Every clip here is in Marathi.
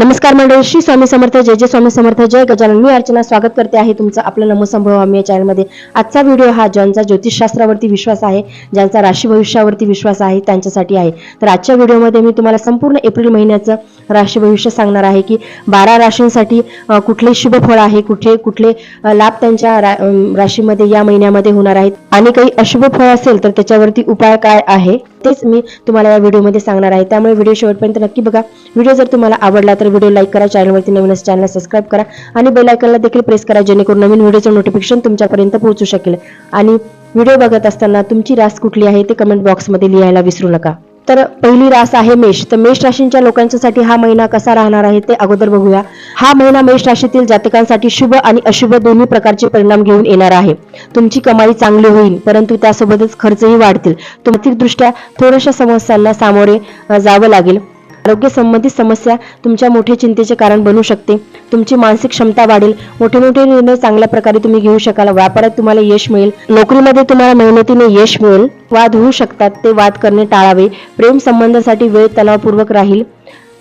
नमस्कार मंडळी श्री स्वामी समर्थ जय जय स्वामी समर्थ जय गजानन. मी अर्चना स्वागत करते आहे तुमचं आपलं नमो संभव आम्ही या चॅनलमध्ये आजचा व्हिडिओ हा ज्यांचा ज्योतिषशास्त्रावरती विश्वास आहे ज्यांचा राशी भविष्यावरती विश्वास आहे त्यांच्यासाठी आहे. तर आजच्या व्हिडिओमध्ये मी तुम्हाला संपूर्ण एप्रिल महिन्याचं राशी भविष्य सांगणार आहे की बारा राशींसाठी कुठले शुभ फळ आहे कुठे कुठले लाभ त्यांच्या रा- राशीमध्ये या महिन्यामध्ये होणार आहेत. आणि काही अशुभ फळ असेल तर त्याच्यावरती उपाय काय आहे? तेच मी तुम्हाला या व्हिडिओमध्ये सांगणार आहे. त्यामुळे व्हिडिओ शेवटपर्यंत नक्की बघा. व्हिडिओ जर तुम्हाला आवडला तर व्हिडिओ लाईक करा चॅनलवरती नवीन चॅनल सबस्क्राईब करा आणि बेलायकनला देखील प्रेस करा जेणेकरून नवीन व्हिडिओचं नोटिफिकेशन तुमच्यापर्यंत पोहोचू शकेल. आणि व्हिडिओ बघत असताना तुमची रास कुठली आहे ते कमेंट बॉक्समध्ये लिहायला विसरू नका. तर पहिली रास आहे मेष. तर मेष राशींच्या लोकांच्यासाठी हा महिना कसा राहणार आहे ते अगोदर बघूया. हा महिना मेष राशीतील जातकांसाठी शुभ आणि अशुभ दोन्ही प्रकारचे परिणाम घेऊन येणार आहे. तुमची कमाई चांगली होईल परंतु त्यासोबतच खर्चही वाढतील. तुमची दृष्ट्या थोड्याशा समस्यांना सामोरे जावं लागेल. आरोग्य संबंधित समस्या तुमच्या मोठे चिंतेचे कारण बनू शकते. तुमची मानसिक क्षमता वाढेल. मोठे मोठे निर्णय चांगल्या प्रकारे तुम्ही घेऊ शकाल. व्यापारात तुम्हाला यश मिळेल. नोकरीमध्ये तुम्हाला मेहनतीने यश मिळेल. वाद होऊ शकतात. ते वाद करणे टाळावे. प्रेम संबंधासाठी वेळ तणावपूर्वक राहील.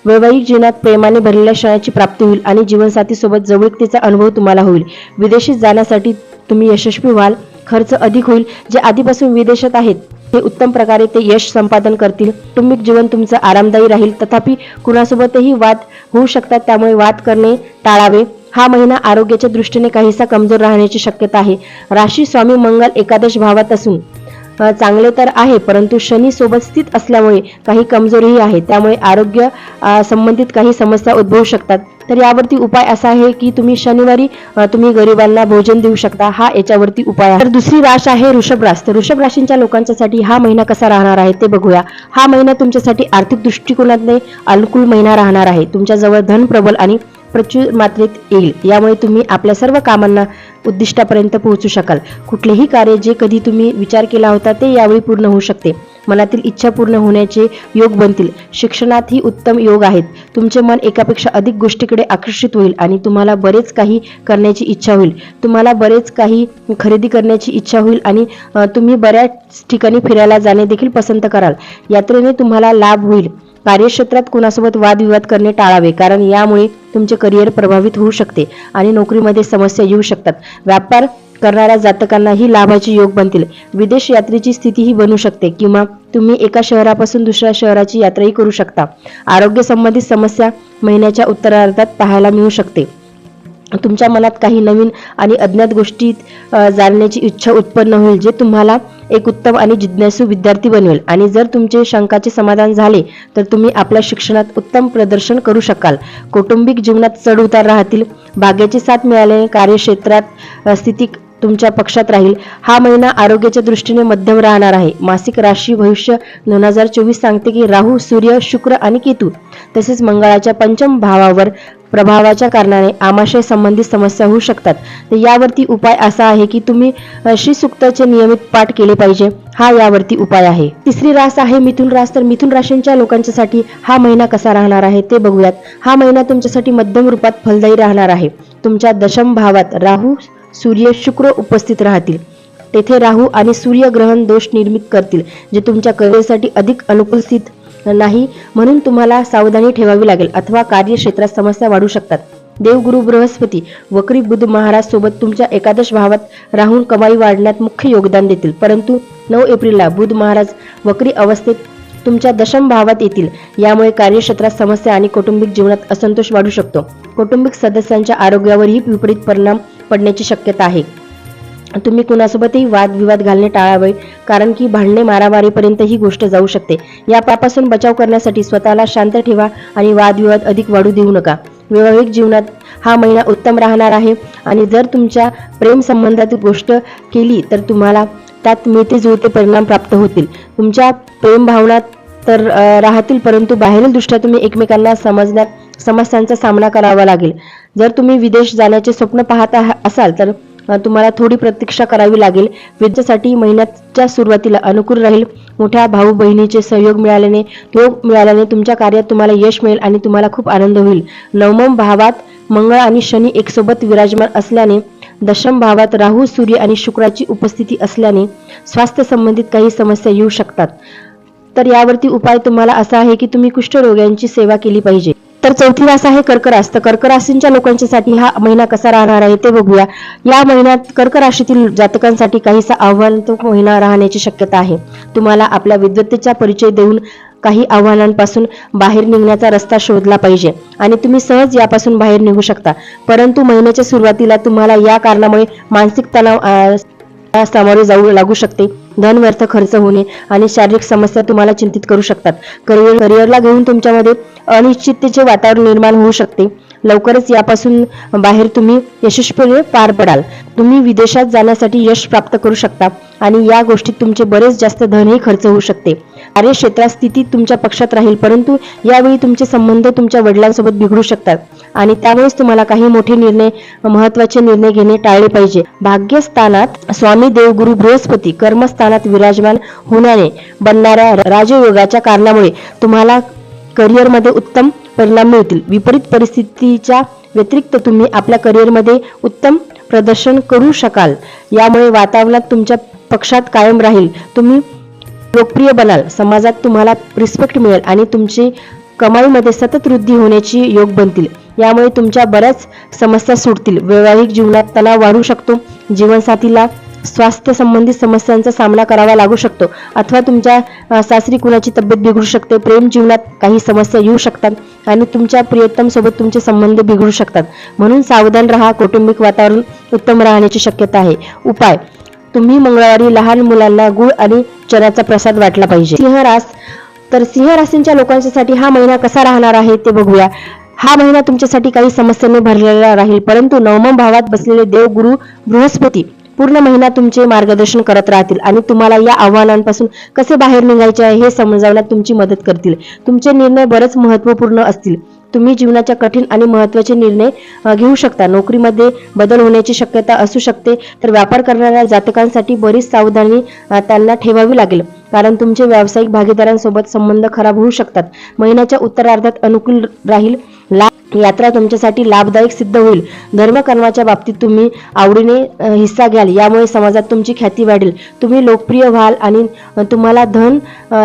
वैवाहिक जीवनात प्रेमाने भरलेल्या क्षणाची प्राप्ती होईल आणि जीवनसाथीसोबत जवळीकतेचा अनुभव तुम्हाला होईल. विदेशीत जाण्यासाठी तुम्ही यशस्वी व्हाल. खर्च अधिक होईल जे आधीपासून विदेशात आहेत. हे उत्तम प्रकारे ते यश संपादन करतील. कुटुंबिक जीवन तुमचं आरामदायी राहील. तथापि कुणासोबतही वाद होऊ शकतात. त्यामुळे वाद करणे टाळावे. हा महिना आरोग्याच्या दृष्टीने काहीसा कमजोर राहण्याची शक्यता आहे. राशी स्वामी मंगल एकादश भावात असून चांगले तर आहे परंतु शनी सोबत स्थित असल्यामुळे काही कमजोरीही आहे. त्यामुळे आरोग्य संबंधित काही समस्या उद्भवू शकतात. तर यावरती उपाय असा आहे की तुम्ही शनिवारी तुम्ही गरिबांना भोजन देऊ शकता. हा याच्यावरती उपाय आहे. तर दुसरी राश आहे ऋषभ राश. तर ऋषभ राशींच्या लोकांच्यासाठी हा महिना कसा राहणार आहे ते बघूया. हा महिना तुमच्यासाठी आर्थिक दृष्टिकोनातने अनुकूल महिना राहणार आहे. तुमच्याजवळ धन प्रबल आणि प्रचुर मात्रेत येईल. यामुळे तुम्ही आपल्या सर्व कामांना उद्दिष्टापर्यंत पोहोचू शकाल. कुठलेही कार्य जे कधी तुम्ही विचार केला होता ते यावेळी पूर्ण होऊ शकते. मनातील इच्छा पूर्ण होण्याचे योग बनतील. शिक्षणातही उत्तम योग आहेत. तुमचे मन एकापेक्षा अधिक गोष्टीकडे आकर्षित होईल आणि तुम्हाला बरेच काही करण्याची इच्छा होईल. तुम्हाला बरेच काही खरेदी करण्याची इच्छा होईल आणि तुम्ही बऱ्याच ठिकाणी फिरायला जाणे देखील पसंत कराल. यात्रेने तुम्हाला लाभ होईल. कार्यक्षेत्रात कुणासोबत वादविवाद करणे टाळावे? कारण यामुळे तुमचे करिअर प्रभावित होऊ शकते आणि नोकरीमध्ये समस्या येऊ शकतात. व्यापार करणाऱ्या जातकांनाही लाभाचे योग बनतील. विदेश यात्रेची स्थितीही बनू शकते किंवा तुम्ही एका शहरापासून दुसऱ्या शहराची यात्राही करू शकता. आरोग्य संबंधित समस्या महिन्याच्या उत्तरार्धात पाहायला मिळू शकते. तुमच्या मनात काही नवीन आणि अज्ञात गोष्टीत जाणण्याची इच्छा उत्पन्न होईल जे तुम्हाला एक उत्तम आणि जिज्ञासू विद्यार्थी बनवेल आणि जर तुमचे शंकाचे समाधान झाले तर तुम्ही आपल्या शिक्षणात उत्तम प्रदर्शन करू शकाल. कौटुंबिक जीवनात चढ उतार राहतील. भाग्याची साथ मिळाल्याने कार्यक्षेत्रात स्थिती तुमच्या पक्षात राहील. हा महिना आरोग्याच्या दृष्टीने मध्यम राहणार आहे. मासिक राशी भविष्य दोन हजार चोवीस सांगते की राहू सूर्य शुक्र आणि केतू. तसेच मंगळाच्या पंचम भावावर प्रभावाच्या कारणाने आमाशय संबंधित समस्या होऊ शकतात. तर यावरती उपाय असा आहे की तुम्ही श्रीसुक्ताचे नियमित पाठ केले पाहिजे. हा यावरती उपाय आहे. तिसरी रास आहे मिथुन रास. तर मिथुन राशींच्या लोकांच्यासाठी हा महिना कसा राहणार आहे ते बघूयात. हा महिना तुमच्यासाठी मध्यम रूपात फलदायी राहणार आहे. तुमच्या दशम भावात राहू सूर्य शुक्र उपस्थित राहतील. तेथे राहू आणि सूर्य ग्रहण दोष निर्मित करतील जे तुमच्या करिअरसाठी अधिक अनुपस्थित नाही म्हणून तुम्हाला सावधानी ठेवावी लागेल अथवा कार्यक्षेत्रात समस्या वाढू शकतात. देवगुरु बृहस्पती वक्री बुध महाराज सोबत तुमच्या एकादश भावात राहून कमाई वाढण्यात मुख्य योगदान देतील. परंतु नऊ एप्रिलला बुध महाराज वक्री अवस्थेत तुमच्या दशम भावात येतील. यामुळे कार्यक्षेत्रात समस्या आणि कौटुंबिक जीवनात असंतोष वाढू शकतो. कौटुंबिक सदस्यांच्या आरोग्यावरही विपरीत परिणाम पडण्याची शक्यता आहे. तुम्ही कुणासोबतही वादविवाद घालणे टाळावे कारण की भांडणे मारामारीपर्यंत ही गोष्ट जाऊ शकते. या पापासून बचाव करण्यासाठी स्वतःला शांत ठेवा आणि वादविवाद अधिक वाढू देऊ नका. वैवाहिक जीवनात हा महिना उत्तम राहणार आहे आणि जर तुमच्या प्रेम संबंधात गोष्ट केली तर तुम्हाला त्यात मिळते जुळते परिणाम प्राप्त होतील. तुमच्या प्रेम भावना तर राहतील परंतु बाहेरील दृष्ट्या तुम्ही एकमेकांना समजण्यात समस्यांचा सामना करावा लागेल. जर तुम्ही विदेश जाण्याचे स्वप्न पाहत असाल तर तुम्हाला थोडी प्रतीक्षा करावी लागेल. विद्यासाठी महिन्याच्या सुरुवातीला अनुकूल राहील. मोठ्या भाऊ बहिणीचे सहयोग मिळाल्याने योग मिळाल्याने तुमच्या कार्यात तुम्हाला यश मिळेल आणि तुम्हाला खूप आनंद होईल. नवम भावात मंगळ आणि शनी एकसोबत विराजमान असल्याने दशम भावात राहू सूर्य आणि शुक्राची उपस्थिती असल्याने स्वास्थ्य संबंधित काही समस्या येऊ शकतात. तर यावरती उपाय तुम्हाला असा आहे की तुम्ही कुष्ठरोग्यांची सेवा केली पाहिजे. तर चौथी रास आहे कर्क रास तर कर्क राशींच्या लोकांच्यासाठी हा महिना कसा राहणार आहे ते बघूया. या महिन्यात कर्क राशीतील जातकांसाठी काहीसा आव्हानात्मक महिना राहण्याची शक्यता आहे. तुम्हाला आपल्या विद्वत्तेचा परिचय देऊन काही आव्हानांपासून बाहेर निघण्याचा रस्ता शोधला पाहिजे. आणि तुम्ही सहज यापासून बाहेर निघू शकता. परंतु महिन्याच्या सुरुवातीला तुम्हाला या कारणामुळे मानसिक तणाव सामोरे जाऊ लागू शकते. धन व्यर्थ खर्च होणे आणि शारीरिक समस्या तुम्हाला चिंतित करू शकतात. करिअर करिअरला घेऊन तुमच्यामध्ये अनिश्चिततेचे वातावरण निर्माण होऊ शकते. लवकरच यापासून बाहेर तुम्ही यशस्वीपणे पार पडाल. तुम्ही विदेशात जाण्यासाठी यश प्राप्त करू शकता आणि या गोष्टीत तुमचे बरेच जास्त धनही खर्च होऊ शकते. कार्यक्षेत्रात स्थिती तुमच्या पक्षात राहील परंतु यावेळी तुमचे संबंध तुमच्या वडिलांसोबत बिघडू शकतात आणि त्यामुळेच तुम्हाला काही मोठे निर्णय महत्त्वाचे निर्णय घेणे टाळले पाहिजे. भाग्यस्थानात स्वामी देवगुरु बृहस्पती कर्मस्थानात विराजमान होण्याने बनणाऱ्या राजयोगाच्या कारणामुळे तुम्हाला करिअरमध्ये उत्तम परिणाम मिळतील. विपरीत परिस्थितीच्या व्यतिरिक्त तुम्ही आपल्या करिअरमध्ये उत्तम प्रदर्शन करू शकाल. यामुळे वातावरणात तुमच्या पक्षात कायम राहील. तुम्ही लोकप्रिय बनाल. समाजात तुम्हाला रिस्पेक्ट मिळेल आणि तुमची कमाईमध्ये सतत वृद्धी होण्याची योग बनतील. यामुळे तुमच्या बऱ्याच समस्या सुटतील. वैवाहिक जीवनात तणाव वाढू शकतो. जीवनसाथीला स्वास्थ्य संबंधित समस्यांचा सामना करावा लागू शकतो. अथवा तुमच्या सासरी कुणाची तब्येत बिघडू शकते प्रेम जीवनात काही समस्या येऊ शकतात आणि तुमच्या प्रियतम सोबत तुमचे संबंध बिघडू शकतात. म्हणून सावधान राहा कौटुंबिक वातावरण उत्तम राहण्याची शक्यता आहे. उपाय तुम्ही मंगळवारी लहान मुलांना गुळ आणि चण्याचा प्रसाद वाटला पाहिजे. सिंहरास तर सिंह राशींच्या लोकांच्यासाठी हा महिना कसा राहणार आहे ते बघूया. हा महिना तुमच्यासाठी काही समस्यांनी भरलेला राहील परंतु नवम भावात बसलेले देव गुरु बृहस्पती पूर्ण महिना तुमचे मार्गदर्शन करत राहतील आणि तुम्हाला या आव्हानांपासून कसे बाहेर निघायचे आहे हे समजावण्यात तुमची मदत करतील. तुमचे निर्णय बरेच महत्त्वपूर्ण असतील. तुम्ही जीवनाच्या कठीण आणि महत्त्वाचे निर्णय घेऊ शकता. नोकरीमध्ये बदल होण्याची शक्यता असू शकते तर व्यापार करणाऱ्या जातकांसाठी बरीच सावधानी त्यांना ठेवावी लागेल. कारण तुमचे व्यावसायिक भागीदारांसोबत संबंध खराब होऊ शकतात. महिन्याच्या उत्तरार्धात अनुकूल राहील. यात्रा तुमच्यासाठी लाभदायक सिद्ध होईल. धर्मकर्माच्या बाबतीत तुम्ही आवडीने हिस्सा घ्याल. यामुळे समाजात तुमची ख्याती वाढेल. तुम्ही लोकप्रिय व्हाल आणि तुम्हाला धन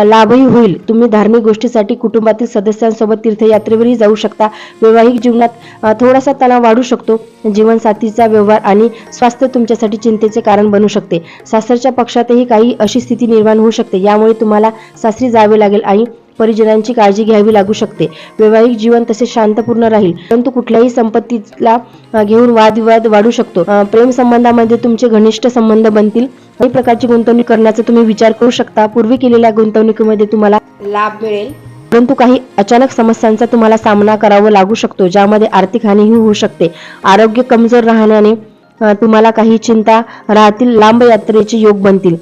लाभही होईल. तुम्ही धार्मिक गोष्टीसाठी कुटुंबातील सदस्यांसोबत तीर्थयात्रेवरही जाऊ शकता. वैवाहिक जीवनात थोडासा तणाव वाढू शकतो. जीवनसाथीचा व्यवहार आणि स्वास्थ्य तुमच्यासाठी चिंतेचे कारण बनू शकते. सासरच्या पक्षातही काही अशी स्थिती निर्माण होऊ शकते. यामुळे तुम्हाला सासरी जावे लागेल. आणि परिजनांची काळजी घ्यावी लागू शकते. वैवाहिक जीवन तसे शांतपूर्ण राहील परंतु कुठल्याही संपत्तीला घेऊन वादविवाद वाढू शकतो. प्रेम संबंधामध्ये तुमचे घनिष्ठ संबंध बनतील. काही प्रकारची गुंतवणूक करण्याचा तुम्ही विचार करू शकता. पूर्वी केलेल्या गुंतवणुकीमध्ये तुम्हाला लाभ मिळेल. परंतु काही अचानक समस्यांचा तुम्हाला सामना करावा लागू शकतो ज्यामध्ये आर्थिक हानीही होऊ शकते. आरोग्य कमजोर राहण्याने तुम्हाला काही चिंता राहतील लांब यात्रेचे योग बनतील.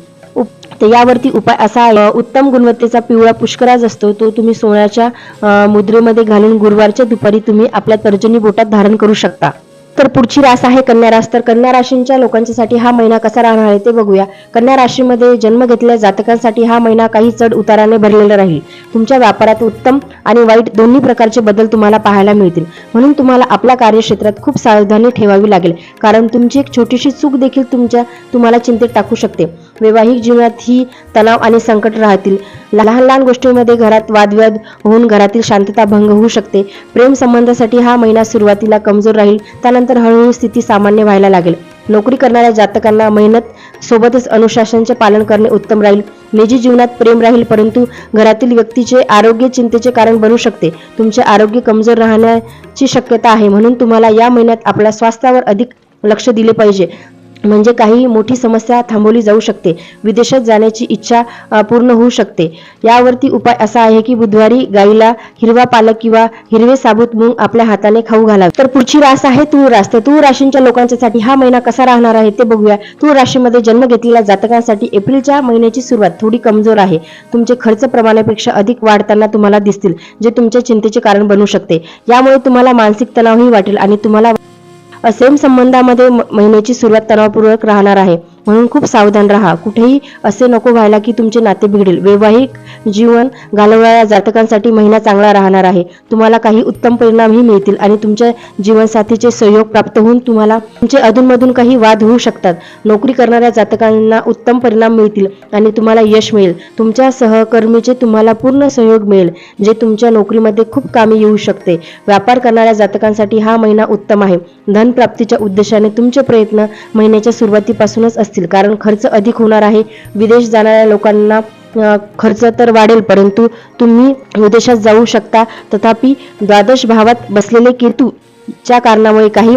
तर यावरती उपाय असा आहे. उत्तम गुणवत्तेचा पिवळा पुष्कराज असतो. तो तुम्ही सोन्याच्या मुद्रेमध्ये घालून गुरुवारच्या दुपारी तुम्ही आपल्या तर्जनी बोटात धारण करू शकता. तर पुढची रास आहे कन्या रास. तर कन्या राशींच्या लोकांच्यासाठी हा महिना कसा राहणार आहे ते बघूया. कन्या राशीमध्ये जन्म घेतलेल्या जातकांसाठी हा महिना काही चढ उताराने भरलेला राहील. तुमच्या व्यापारात उत्तम आणि वाईट दोन्ही प्रकारचे बदल तुम्हाला पाहायला मिळतील. म्हणून तुम्हाला आपल्या कार्यक्षेत्रात खूप सावधानी ठेवावी लागेल. कारण तुमची एक छोटीशी चूक देखील तुमच्या तुम्हाला चिंतेत टाकू शकते. वैवाहिक जीवनात ही तणाव आणि संकट राहतील. लहान लहान गोष्टींमध्ये घरात वादविवाद होऊन घरातील शांतता भंग होऊ शकते. प्रेम संबंधासाठी हा महिना सुरुवातीला कमजोर राहील. त्यानंतर हळूहळू स्थिती सामान्य व्हायला लागेल. नोकरी करणाऱ्या जातकांना मेहनत सोबतच अनुशासनाचे पालन करणे उत्तम राहील. निजी जीवनात प्रेम राहील परंतु घरातील व्यक्तीचे आरोग्य चिंतेचे कारण बनू शकते. तुमचे आरोग्य कमजोर राहण्याची शक्यता आहे म्हणून तुम्हाला या महिन्यात आपल्या स्वास्थ्यावर अधिक लक्ष दिले पाहिजे. म्हणजे काही मोठी समस्या थांबवली जाऊ शकते. विदेशात जाण्याची इच्छा पूर्ण होऊ शकते. यावरती उपाय असा आहे की बुधवारी गाईला हिरवा पालक किंवा हिरवे साबूत मूग आपल्या हाताने खाऊ घालावे. तर पुढची रास आहे तूळ रास तर तूळ राशींच्या लोकांच्यासाठी हा महिना कसा राहणार आहे ते बघूया. तूळ राशीमध्ये जन्म घेतलेल्या जातकांसाठी एप्रिलच्या महिन्याची सुरुवात थोडी कमजोर आहे. तुमचे खर्च प्रमाणापेक्षा अधिक वाढताना तुम्हाला दिसतील जे तुमच्या चिंतेचे कारण बनू शकते. यामुळे तुम्हाला मानसिक तणावही वाटेल आणि तुम्हाला असेम संबंधामध्ये महिन्याची सुरुवात तणावपूर्वक राहणार आहे. म्हणून खूप सावधान राहा. कुठेही असे नको व्हायला की तुमचे नाते बिघडेल. वैवाहिक जीवन घालवणाऱ्या जातकांसाठी महिना चांगला राहणार आहे. तुम्हाला काही उत्तम परिणामही मिळतील आणि तुमच्या जीवनसाथीचे सहयोग प्राप्त होऊन तुम्हाला तुमचे अधूनमधून काही वाद होऊ शकतात. नोकरी करणाऱ्या जातकांना उत्तम परिणाम मिळतील आणि तुम्हाला यश मिळेल. तुमच्या सहकर्मीचे तुम्हाला पूर्ण सहयोग मिळेल जे तुमच्या नोकरीमध्ये खूप कामी येऊ शकते. व्यापार करणाऱ्या जातकांसाठी हा महिना उत्तम आहे. धन प्राप्तीच्या उद्देशाने तुमचे प्रयत्न महिन्याच्या सुरुवातीपासूनच असतात असतील. कारण खर्च अधिक होणार आहे. विदेश जाणाऱ्या लोकांना खर्च तर वाढेल परंतु तुम्ही विदेशात जाऊ शकता. तथापि द्वादश भावात बसलेले केतू च्या कारणामुळे काही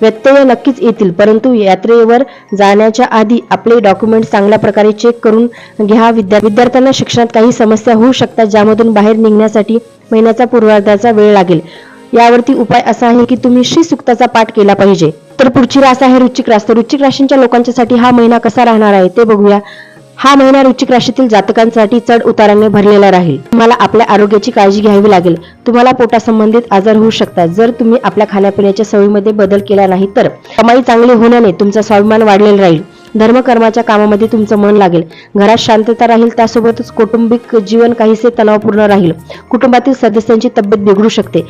व्यत्यय नक्कीच येतील. परंतु यात्रेवर जाण्याच्या आधी आपले डॉक्युमेंट चांगल्या प्रकारे चेक करून घ्या. विद्या विद्यार्थ्यांना शिक्षणात काही समस्या होऊ शकतात ज्यामधून बाहेर निघण्यासाठी महिन्याचा पूर्वार्धाचा वेळ लागेल. यावरती उपाय असा आहे की तुम्ही श्री सुक्ताचा पाठ केला पाहिजे. तर पुढची रास आहे रुचिक रास. तर रुचिक राशींच्या लोकांच्यासाठी हा महिना कसा राहणार आहे ते बघूया. हा महिना रुचिक राशीतील जातकांसाठी चढ उताराने भरलेला राहील. तुम्हाला आपल्या आरोग्याची काळजी घ्यावी लागेल. तुम्हाला पोटासंबंधित आजार होऊ शकतात. जर तुम्ही आपल्या खाण्यापिण्याच्या सवयीमध्ये बदल केला नाही तर कमाई चांगली होण्याने तुमचा स्वाभिमान वाढलेला राहील. धर्मकर्माच्या कामामध्ये तुमचं मन लागेल. घरात शांतता राहील. त्यासोबतच कौटुंबिक जीवन काहीसे तणावपूर्ण राहील. कुटुंबातील सदस्यांची तब्येत बिघडू शकते.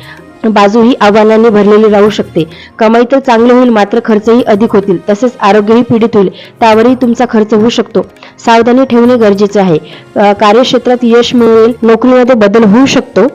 बाजू ही आव्हानांनी भरलेली राहू शकते. कमाई तर चांगली होईल मात्र खर्चही अधिक होतील. तसेच आरोग्यही पीडित होईल. त्यावरही तुमचा खर्च होऊ शकतो. सावधानी ठेवणे गरजेचे आहे. कार्यक्षेत्रात यश मिळेल नोकरीमध्ये बदल होऊ शकतो.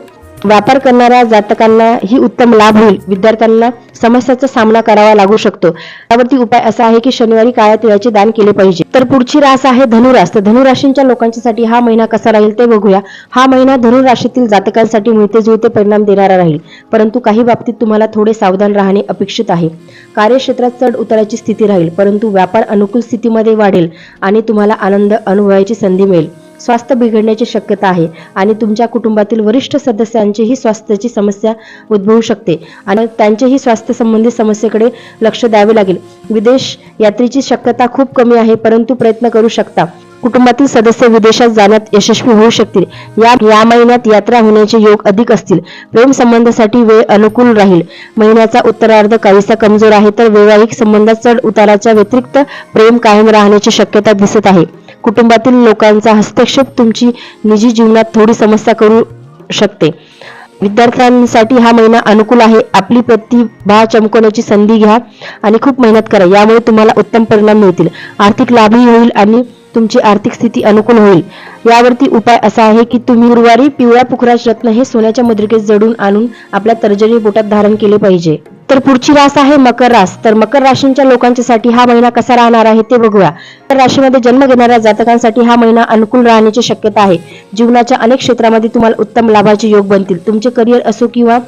व्यापार करणाऱ्या जातकांना ही उत्तम लाभ होईल. विद्यार्थ्यांना समस्याचा सामना करावा लागू शकतो. त्यावरती उपाय असा आहे की शनिवारी काळ्या तिळाचे दान केले पाहिजे. तर पुढची रास आहे धनुरास. तर धनुराशींच्या लोकांच्यासाठी हा महिना कसा राहील ते बघूया. हा महिना धनुराशीतील जातकांसाठी मिळते जुळते परिणाम देणारा राहील. परंतु काही बाबतीत तुम्हाला थोडे सावधान राहणे अपेक्षित आहे. कार्यक्षेत्रात चढ उताराची स्थिती राहील. परंतु व्यापार अनुकूल स्थितीमध्ये वाढेल आणि तुम्हाला आनंद अनुभवायची संधी मिळेल. स्वास्थ्य बिघडण्याची शक्यता आहे आणि तुमच्या कुटुंबातील वरिष्ठ सदस्यांचीही स्वास्थ्याची समस्या उद्भवू शकते. आणि त्यांचेही स्वास्थ्य संबंधित समस्येकडे लक्ष द्यावे लागेल. विदेश यात्रेची शक्यता खूप कमी आहे परंतु प्रयत्न करू शकता. कुटुंबातील सदस्य विदेशात जाण्यात यशस्वी होऊ शकतील. या या महिन्यात यात्रा होण्याचे योग अधिक असतील. प्रेम संबंधासाठी वेळ अनुकूल राहील. महिन्याचा उत्तरार्ध काहीसा कमजोर आहे तर वैवाहिक संबंधात चढ उताराच्या व्यतिरिक्त प्रेम कायम राहण्याची शक्यता दिसत आहे. कुटुंबातील लोकांचा हस्तक्षेप तुमची निजी जीवनात थोडी समस्या करू शकते. विद्यार्थ्यांसाठी हा महिना अनुकूल आहे. आपली प्रतिभा चमकवण्याची संधी घ्या आणि खूप मेहनत करा. यामुळे तुम्हाला उत्तम परिणाम मिळतील. आर्थिक लाभही होईल आणि तुमची आर्थिक स्थिती अनुकूल होईल. यावरती उपाय असा आहे की तुम्ही गुरुवारी पिवळ्या पुखराज रत्न हे सोन्याच्या मुद्रिकेत जडून आणून आपल्या तर्जनी बोटात धारण केले पाहिजे. तर पुढची रास आहे मकर रास. तर मकर राशींच्या लोकांच्यासाठी हा महिना कसा राहणार आहे ते बघूया. तर राशीमध्ये जन्म घेणाऱ्या जातकांसाठी हा महिना अनुकूल राहण्याची शक्यता आहे. जीवनाच्या अनेक क्षेत्रामध्ये तुम्हाला उत्तम लाभाचे योग बनतील. तुमचे करिअर असो किंवा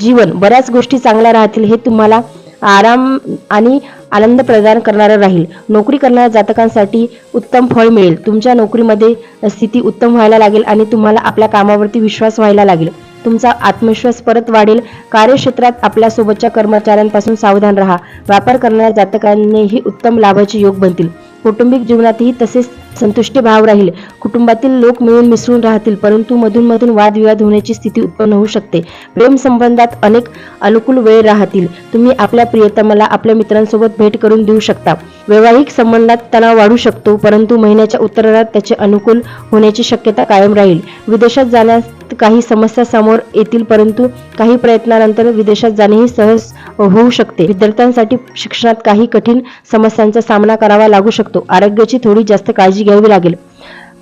जीवन बऱ्याच गोष्टी चांगल्या राहतील हे तुम्हाला आराम आणि आनंद प्रदान करणारं राहील. नोकरी करणाऱ्या जातकांसाठी उत्तम फळ मिळेल. तुमच्या नोकरीमध्ये स्थिती उत्तम व्हायला लागेल आणि तुम्हाला आपल्या कामावरती विश्वास व्हायला लागेल. तुमचा आत्मविश्वास परत वाढेल. कार्यक्षेत्रात आपल्यासोबतच्या कर्मचाऱ्यांपासून सावधान राहा. व्यापार करणाऱ्या जातकांनीही उत्तम लाभाचे योग बनतील. कौटुंबिक जीवनातही तसेच संतुष्टी भाव राहील. कुटुंबातील लोक मिळून मिसळून राहतील परंतु मधून मधून वादविवाद होण्याची स्थिती उत्पन्न होऊ शकते. प्रेम संबंधात अनेक अनुकूल वेळ राहतील. तुम्ही आपल्या प्रियतमाला आपल्या मित्रांसोबत भेट करून देऊ शकता. वैवाहिक संबंधात तणाव वाढू शकतो परंतु महिन्याच्या उत्तरार्धात त्याचे अनुकूल होण्याची शक्यता कायम राहील. विदेशात जाण्यास काही समस्या समोर येतील परंतु काही प्रयत्नानंतर विदेशात जाणेही सहज होऊ शकते. विद्यार्थ्यांसाठी शिक्षणात काही कठीण समस्यांचा सामना करावा लागू शकतो. आरोग्याची थोडी जास्त काळजी घ्यावी लागेल.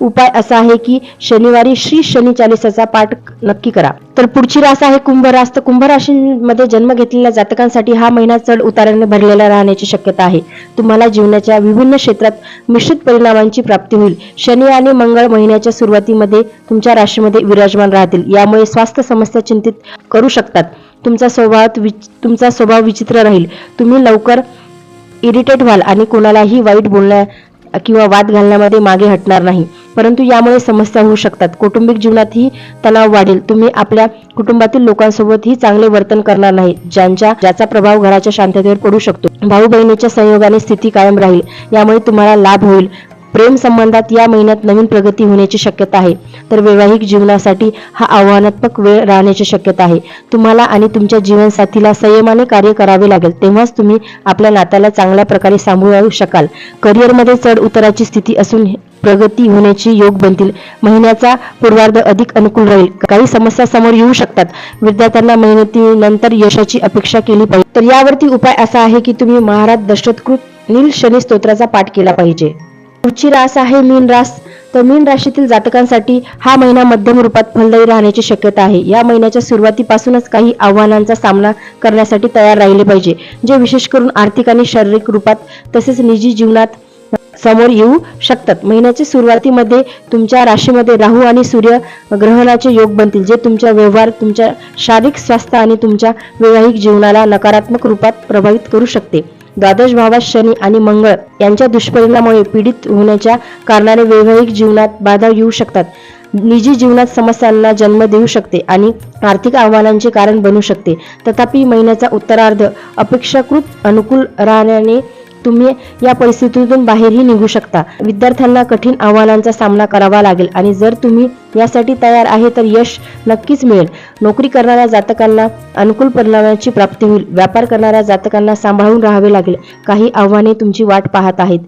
उपाय असा आहे की शनिवारी श्री शनी चालिसाचा पाठ नक्की करा. तर पुढची रास आहे कुंभ रास. तर कुंभ राशीमध्ये जन्म घेतलेल्या जातकांसाठी हा महिना चढ उताराने भरलेला राहण्याची शक्यता आहे. तुम्हाला जीवनाच्या विभिन्न क्षेत्रात मिश्रित परिणामांची प्राप्ती होईल. शनी आणि मंगळ महिन्याच्या सुरुवातीमध्ये तुमच्या राशीमध्ये विराजमान राहतील. यामुळे स्वास्थ्य समस्या चिंतित करू शकतात. तुमचा स्वभाव विच- तुमचा स्वभाव विचित्र राहील. तुम्ही लवकर इरिटेट व्हाल आणि कोणालाही वाईट बोलण्या किंवा वाद घालण्यामध्ये मागे हटणार नाही. परंतु यामुळे समस्या होऊ शकतात. कौटुंबिक जीवनातही तणाव वाढेल. तुम्ही आपल्या कुटुंबातील लोकांसोबतही चांगले वर्तन करणार नाही ज्यांच्या ज्याचा प्रभाव घराच्या शांततेवर पडू शकतो. भाऊ बहिणीच्या संयोगाने स्थिती कायम राहील. यामुळे तुम्हाला लाभ होईल. प्रेम संबंधात या महिन्यात नवीन प्रगती होण्याची शक्यता आहे. तर वैवाहिक जीवनासाठी हा आव्हानात्मक वेळ राहण्याची शक्यता आहे. तुम्हाला आणि तुमच्या जीवनसाथीला संयमाने कार्य करावे लागेल. तेव्हाच तुम्ही आपल्या नात्याला चांगल्या प्रकारे सांभाळू शकाल. करिअरमध्ये चढ उताराची स्थिती असून प्रगती होण्याची योग बनतील. महिन्याचा पूर्वार्ध अधिक अनुकूल राहील. काही समस्या समोर येऊ शकतात. विद्यार्थ्यांना मेहनतीनंतर यशाची अपेक्षा केली पाहिजे. तर यावरती उपाय असा आहे की तुम्ही महाराज दशरथकृत नील शनी स्तोत्राचा पाठ केला पाहिजे. पुढची रास आहे मीन रास. तर मीन राशीतील जातकांसाठी हा महिना मध्यम रूपात फलदायी राहण्याची शक्यता आहे. या महिन्याच्या सुरुवातीपासूनच काही आव्हानांचा सामना करण्यासाठी तयार राहिले पाहिजे. जे विशेष करून आर्थिक आणि शारीरिक रूपात तसेच निजी जीवनात समोर येऊ शकतात. महिन्याच्या सुरुवातीमध्ये तुमच्या राशीमध्ये राहू आणि सूर्य ग्रहणाचे योग बनतील जे तुमच्या व्यवहार तुमच्या शारीरिक स्वास्थ्य आणि तुमच्या वैवाहिक जीवनाला नकारात्मक रूपात प्रभावित करू शकते. द्वादश भावात शनी आणि मंगळ यांच्या दुष्परिणामामुळे पीडित होण्याच्या कारणाने वैवाहिक जीवनात बाधा येऊ शकतात. निजी जीवनात समस्यांना जन्म देऊ शकते आणि आर्थिक आव्हानांचे कारण बनू शकते. तथापि महिन्याचा उत्तरार्ध अपेक्षाकृत अनुकूल राहण्याने तुम्ही या परिस्थितीतून बाहेरही निघू शकता. विद्यार्थ्यांना कठीण आव्हानांचा सामना करावा लागेल आणि जर तुम्ही यासाठी तयार आहे तर यश नक्कीच मिळेल. नोकरी करणाऱ्या जातकांना अनुकूल परिणामाची प्राप्ती होईल. व्यापार करणाऱ्या जातकांना सांभाळून राहावे लागेल. काही आव्हाने तुमची वाट पाहत आहेत.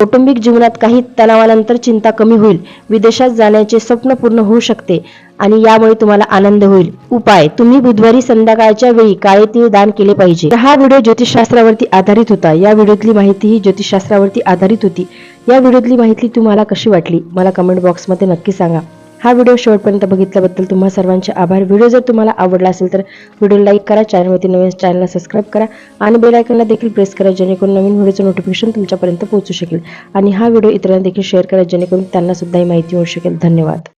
कौटुंबिक जीवनात काही तणावानंतर चिंता कमी होईल. विदेशात जाण्याचे स्वप्न पूर्ण होऊ शकते आणि यामुळे तुम्हाला आनंद होईल. उपाय तुम्ही बुधवारी संध्याकाळच्या वेळी काळे तीळ दान केले पाहिजे. हा व्हिडिओ ज्योतिषशास्त्रावरती आधारित होता. या व्हिडिओतली माहिती ही ज्योतिषशास्त्रावरती आधारित होती. या व्हिडिओतली माहिती तुम्हाला कशी वाटली? मला कमेंट बॉक्समध्ये नक्की सांगा. हा व्हिडिओ शेवटपर्यंत बघितल्याबद्दल तुम्हा सर्वांचे आभार. व्हिडिओ जर तुम्हाला आवडला असेल तर व्हिडिओ लाईक करा चॅनलवरती नवीन चॅनलला सबस्क्राईब करा आणि बेलायकनला देखील प्रेस करा जेणेकरून नवीन व्हिडिओचं नोटिफिकेशन तुमच्यापर्यंत पोहोचू शकेल. आणि हा व्हिडिओ इतरांना देखील शेअर करा जेणेकरून त्यांनासुद्धाही ही माहिती होऊ शकेल. धन्यवाद.